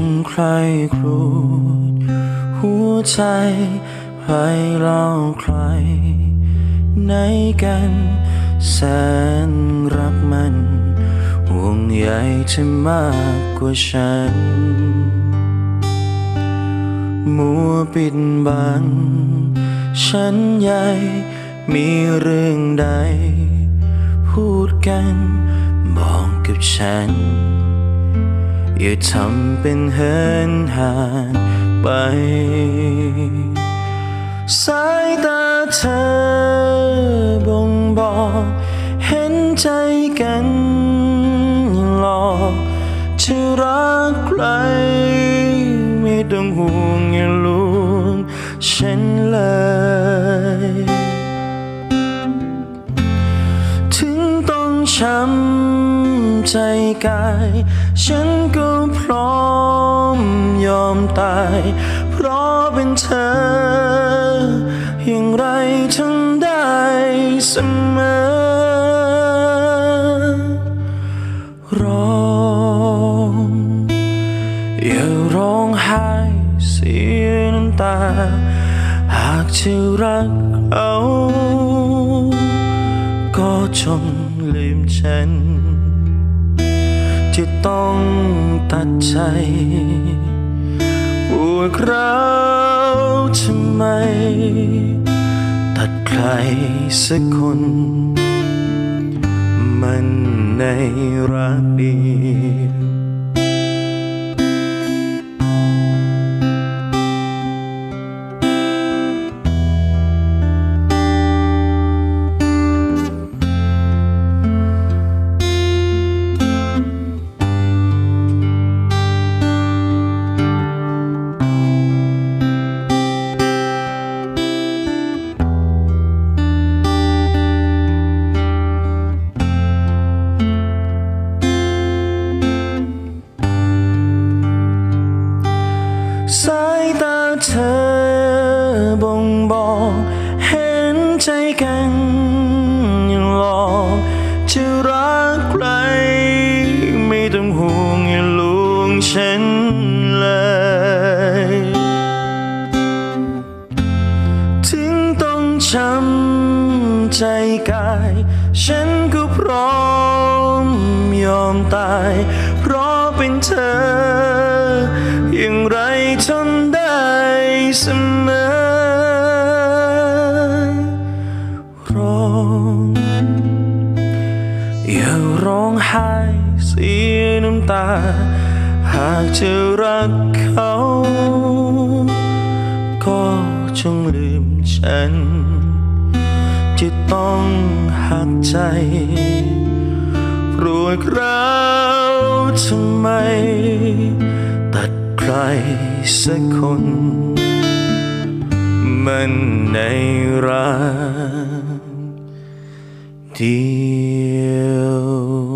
งใครครวญหัวใจให้เล่าใคร ในกันแสนรักมันห่วงใยเธอมากกว่าฉัน มัวปิดบัง ฉันใหญ่มีเรื่องใด พูดกันบอกกับฉัน อย่าทำเป็นเหินห่างไป สายตาเธอบ่งบอกเห็นใจกันยังหลอกจะรักใครไม่ต้องห่วงอย่าลวงฉันเลยถึงต้องช้ำ ใจกาย ฉันก็พร้อมยอมตาย เพราะเป็นเธอ อย่างไรทำได้เสมอ ร้องอย่าร้องไห้เสียน้ำตา หากจะรักเขาก็จงลื ที่ต้องตัดใจปวดร้าวทำไม ตัดใครสักคน มันในรักดี สายตาเธอบ่งบอกเห็นใจกันยังหลอกจะรักใคร ไม่ต้องห่วงอย่าลวงฉันเลย ถึงต้องช้ำใจกาย ฉันก็พร้อมยอมตาย เพราะเป็นเธอ ทนได้เสมอร้องอย่าร้องไห้เสียน้ำตา หากจะรักเขา ก็จงลืมฉัน จะต้องหักใจปวดร้าวทำไม สักคน มันในรักเดียว